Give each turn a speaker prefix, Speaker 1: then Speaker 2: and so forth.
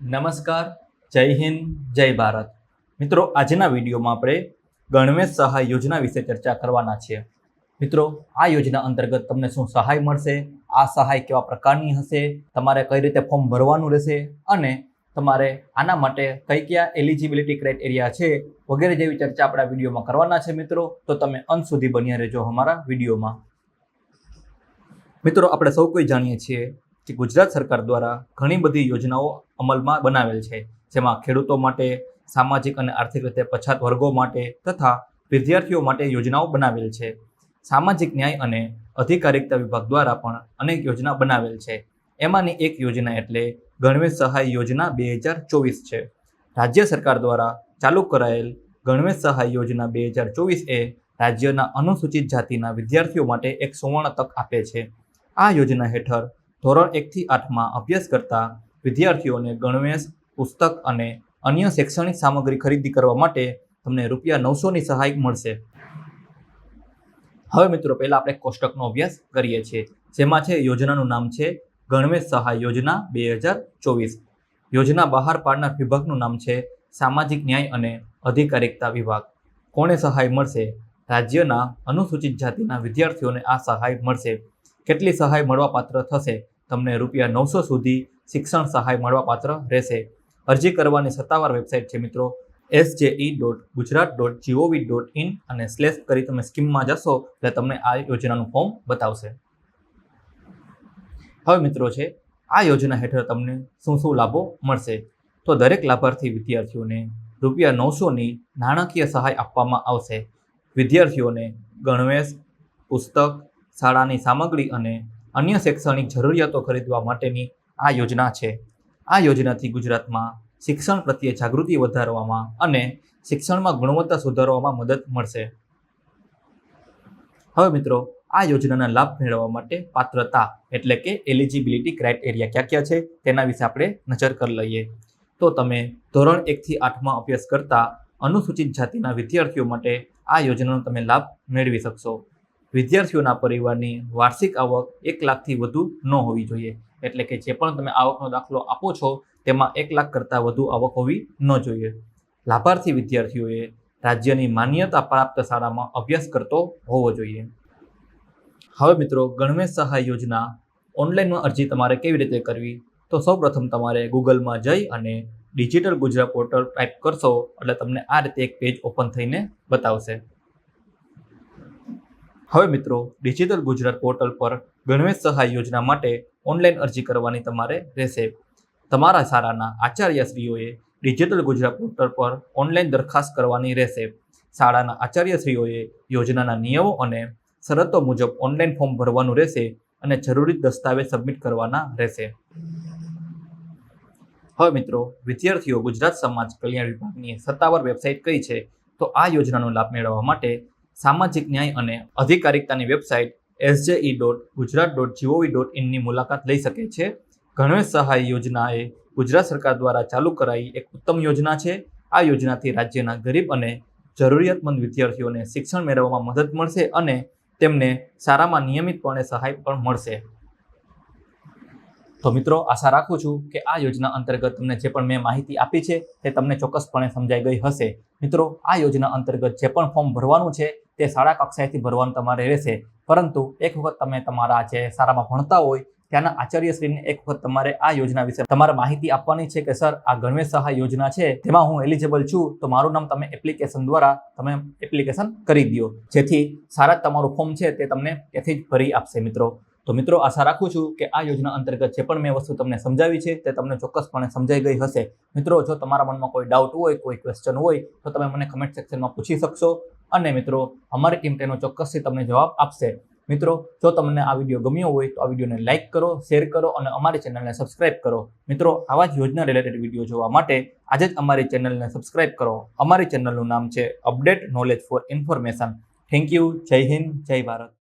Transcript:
Speaker 1: નમસ્કાર, જય હિન્દ, જય ભારત. મિત્રો, આજના વિડીયોમાં આપણે ગણવેશ સહાય યોજના વિશે ચર્ચા કરવાના છીએ. મિત્રો, આ યોજના અંતર્ગત તમને શું સહાય મળશે, આ સહાય કેવા પ્રકારની હશે, તમારે કઈ રીતે ફોર્મ ભરવાનું રહેશે અને તમારે આના માટે કઈ કયા એલિજિબિલિટી ક્રાઇટેરિયા છે વગેરે જેવી ચર્ચા આપણા વિડીયોમાં કરવાના છે મિત્રો. તો તમે અંત સુધી બન્યા રહેજો અમારા વિડીયોમાં. મિત્રો, આપણે સૌ કોઈ જાણીએ છીએ કે ગુજરાત સરકાર દ્વારા ઘણી બધી યોજનાઓ અમલમાં બનાવેલ છે. જેમાં ખેડૂતો માટે, સામાજિક અને આર્થિક રીતે પછાત વર્ગો માટે તથા વિદ્યાર્થીઓ માટે યોજનાઓ બનાવેલ છે. સામાજિક ન્યાય અને અધિકારિકતા વિભાગ દ્વારા પણ અનેક યોજના બનાવેલ છે. એમાંની એક યોજના એટલે ગણવેશ સહાય યોજના બે હજાર ચોવીસ છે. રાજ્ય સરકાર દ્વારા ચાલુ કરાયેલ ગણવેશ સહાય યોજના બે હજાર ચોવીસ એ રાજ્યના અનુસૂચિત જાતિના વિદ્યાર્થીઓ માટે એક સુવર્ણ તક આપે છે. આ યોજના હેઠળ ધોરણ એકથી આઠમાં અભ્યાસ કરતા વિદ્યાર્થીઓને ગણવેશ, પુસ્તક અને અન્ય શૈક્ષણિક સામગ્રી ખરીદી કરવા માટે તમને રૂપિયા નવસોની સહાય મળશે. હવે મિત્રો, પહેલાં આપણે કોષ્ટકનો અભ્યાસ કરીએ છીએ, જેમાં છે, યોજનાનું નામ છે, ગણવેશ સહાય યોજના બે હજાર ચોવીસ. યોજના બહાર પાડનાર વિભાગનું નામ છે, સામાજિક ન્યાય અને અધિકારિકતા વિભાગ. કોને સહાય મળશે? રાજ્યના અનુસૂચિત જાતિના વિદ્યાર્થીઓને આ સહાય મળશે. કેટલી સહાય મળવાપાત્ર થશે? તમને રૂપિયા નવસો સુધી શિક્ષણ સહાય મળવાપાત્ર રહેશે. અરજી કરવાની સત્તાવાર વેબસાઇટ છે મિત્રો S J E dot Gujarat dot GOV dot in અને સ્લેશ કરી તમે સ્કીમમાં જશો એટલે તમને આ યોજનાનું ફોર્મ બતાવશે. હવે મિત્રો છે, આ યોજના હેઠળ તમને શું શું લાભો મળશે? તો દરેક લાભાર્થી વિદ્યાર્થીઓને રૂપિયા નવસોની નાણાકીય સહાય આપવામાં આવશે. વિદ્યાર્થીઓને ગણવેશ, પુસ્તક શાળાની સામગ્રી અને અન્ય શૈક્ષણિક જરૂરિયાતો ખરીદવા માટેની આ યોજના છે. આ યોજનાથી ગુજરાતમાં શિક્ષણ પ્રત્યે જાગૃતિ વધારવામાં અને શિક્ષણમાં ગુણવત્તા સુધારવામાં મદદ મળશે. હવે મિત્રો, આ યોજનાના લાભ મેળવવા માટે પાત્રતા એટલે કે એલિજિબિલિટી ક્રાઇટેરિયા ક્યાં ક્યાં છે તેના વિશે આપણે નજર કરી લઈએ. તો તમે ધોરણ એકથી આઠમાં અભ્યાસ કરતા અનુસૂચિત જાતિના વિદ્યાર્થીઓ માટે આ યોજનાનો તમે લાભ મેળવી શકશો. વિદ્યાર્થીઓના પરિવારની વાર્ષિક આવક એક લાખથી વધુ ન હોવી જોઈએ. એટલે કે જે પણ તમે આવકનો દાખલો આપો છો, તેમાં એક લાખ કરતાં વધુ આવક હોવી ન જોઈએ. લાભાર્થી વિદ્યાર્થીઓએ રાજ્યની માન્યતા પ્રાપ્ત શાળામાં અભ્યાસ કરતો હોવો જોઈએ. હવે મિત્રો, ગણવેશ સહાય યોજના ઓનલાઈનમાં અરજી તમારે કેવી રીતે કરવી? તો સૌપ્રથમ તમારે ગૂગલમાં જઈ અને ડિજિટલ ગુજરાત પોર્ટલ ટાઈપ કરશો, એટલે તમને આ રીતે એક પેજ ઓપન થઈને બતાવશે. હવે મિત્રો ડિજિટલ ગુજરાત પોર્ટલ પર ગણવેશ સહાય યોજના માટે ઓનલાઈન અરજી કરવાની તમારે રહેશે. તમારા શાળાના આચાર્યશ્રીઓએ ડિજિટલ ગુજરાત પોર્ટલ પર ઓનલાઈન દરખાસ્ત કરવાની રહેશે. શાળાના આચાર્યશ્રીઓએ યોજનાના નિયમો અને શરતો મુજબ ઓનલાઈન ફોર્મ ભરવાનું રહેશે અને જરૂરી દસ્તાવેજ સબમિટ કરવાના રહેશે. હવે મિત્રો, વિદ્યાર્થીઓ ગુજરાત સમાજ કલ્યાણ વિભાગની સત્તાવાર વેબસાઇટ કઈ છે? તો આ યોજનાનો લાભ મેળવવા માટે સામાજિક ન્યાય અને અધિકારિકતાની website SJE dot Gujarat dot GOV dot ઇનની મુલાકાત લઈ શકે છે. ગણવેશ સહાય યોજના એ ગુજરાત સરકાર દ્વારા ચાલુ કરાઈ એક ઉત્તમ યોજના છે. આ યોજનાથી રાજ્યના ગરીબ અને જરૂરિયાતમંદ વિદ્યાર્થીઓને શિક્ષણ મેળવવામાં મદદ મળશે અને તેમને સારામાં નિયમિતપણે સહાય પણ મળશે. તો મિત્રો, આશા રાખું છું કે આ યોજના અંતર્ગત તમને જે પણ મેં માહિતી આપી છે તે તમને ચોક્કસપણે સમજાઈ ગઈ હશે. મિત્રો, આ યોજના અંતર્ગત જે પણ ફોર્મ ભરવાનું છે તે શાળા કક્ષાએથી ભરવાનું તમારે રહેશે. પરંતુ એક વખત તમે તમારા જે શાળામાં ભણતા હોય, ત્યાંના આચાર્યશ્રીને એક વખત તમારે આ યોજના વિશે તમારે માહિતી આપવાની છે કે, સર, આ ગણવેશ સહાય યોજના છે. તેમાં હું એલિજિબલ છું. તો મારું નામ તમે એપ્લિકેશન દ્વારા તમે એપ્લિકેશન કરી દો જેથી સારા તમારું ફોર્મ છે તે તમને ત્યાંથી જ ભરી આપશે મિત્રો. તો મિત્રો, આશા રાખું છું કે આ યોજના અંતર્ગત જે પણ મેં વસ્તુ તમને સમજાવી છે, તે તમને ચોક્કસપણે સમજાઈ ગઈ હશે. મિત્રો, જો તમારા મનમાં કોઈ ડાઉટ હોય, કોઈ ક્વેશ્ચન હોય, તો તમે મને કમેન્ટ સેક્શનમાં પૂછી શકશો. અને મિત્રો, અમારી ટીમ તેનો ચોક્કસથી તમને જવાબ આપશે. મિત્રો, જો તમને આ વીડિયો ગમ્યો હોય તો આ વિડીયોને લાઇક કરો, શેર કરો અને અમારી ચેનલને સબસ્ક્રાઇબ કરો. મિત્રો, આવા જ યોજના રિલેટેડ વીડિયો જોવા માટે આજે જ અમારી ચેનલને સબસ્ક્રાઇબ કરો. અમારી ચેનલનું નામ છે update knowledge for information. Thank you. જય હિન્દ. જય ભારત.